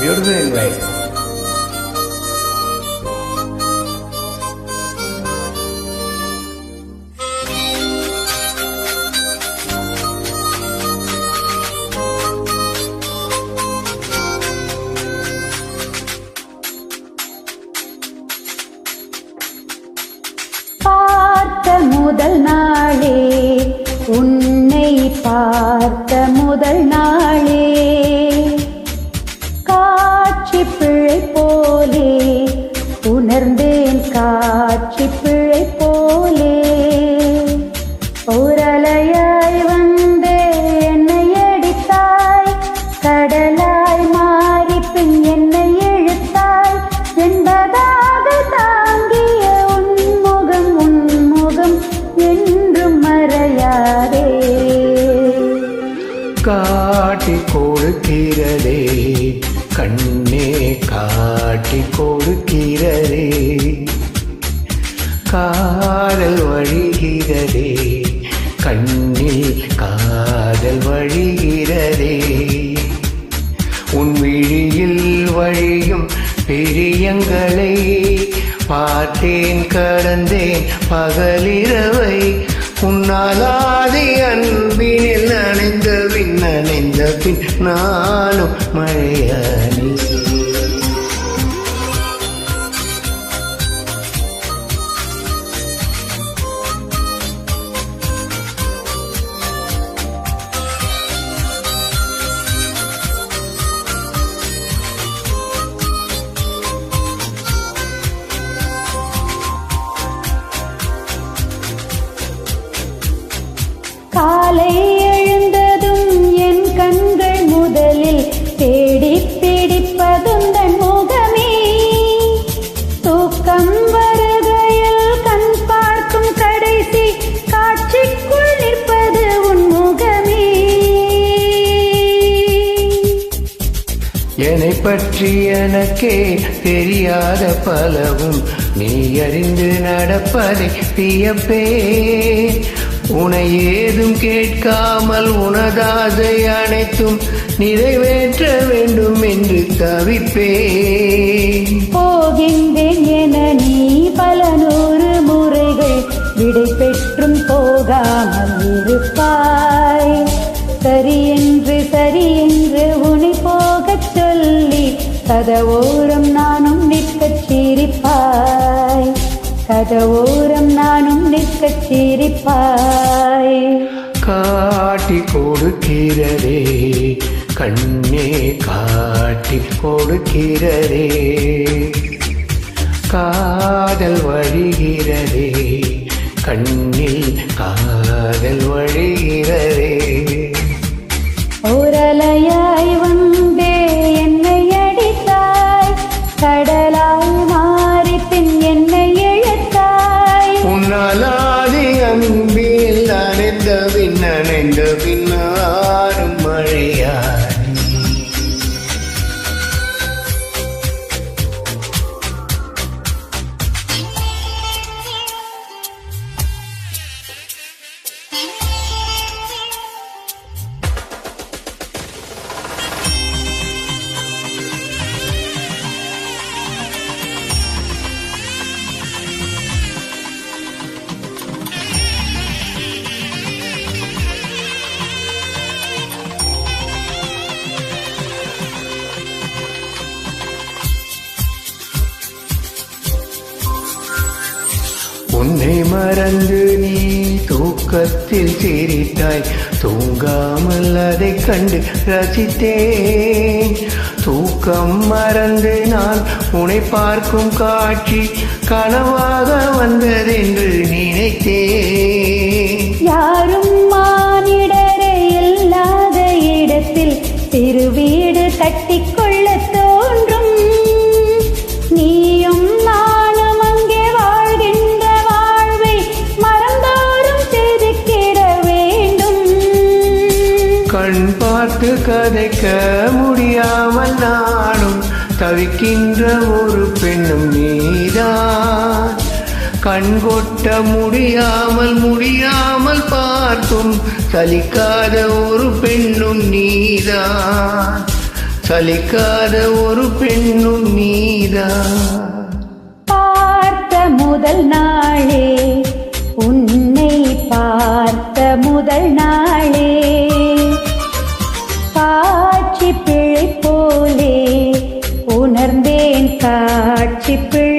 Beautiful invite. பார்த்த முதல் நாளே உன்னை பார்த்த காட்டி கொடுக்கிறதே கண்ணே காட்டி கொடுக்கிறதே காதல் வழிகிறதே. கண்ணில் காதல் வழிகிறதே. உன் விழியில் வழியும் பிரியங்களை பார்த்தேன் கடந்தேன் பகலிரவை. உன்னாலாதி அன்பினில் நனைந்த பின் நனைந்த பின் நானும் மழையானி என்னை பற்றி எனக்கே தெரியாத பலவும் நீ அறிந்து நடப்பதை வியப்பே. உனை ஏதும் கேட்காமல் உனதாதை அனைத்தும் நிறைவேற்ற வேண்டும் என்று தவிப்பே போகின்றேன் என நீ பல நூறு முறைகள் விடை பெற்றும் போகாமல் இருப்பாய். சரி என்று சரி என்று உன் கதவோரம் நானும் நிற்கச் சிரிப்பாய். கதவோரம் நானும் நிற்கச் சிரிப்பாய். காட்டி கொடுக்கிறதே கண்ணே காட்டி கொடுக்கிறதே. காதல் வழிகிறதே கண்ணில் காதல் வழிகிறதே. நாலாதி அன்பில் நனைந்த பின் நனைந்த பின்னாரும் மறந்து நீ தூக்கத்தில் சிரித்தாய். தூங்காமல் அதை கண்டு ரசித்தேன். தூக்கம் மறந்து நான் உனை பார்க்கும் காட்சி கனவாக வந்ததென்று நினைத்தேன். யாரும் மானிடரே இல்லாத இடத்தில் திருவீடு வீடு கண் பார்த்து கதைக்க முடியாமல் நானும் தவிக்கின்ற ஒரு பெண்ணும் நீதான். கண் கொட்ட முடியாமல் முடியாமல் பார்த்தும் சலிக்காத ஒரு பெண்ணும் நீதான். சலிக்காத ஒரு பெண்ணும் நீதான். பார்த்த முதல் நாளே போலே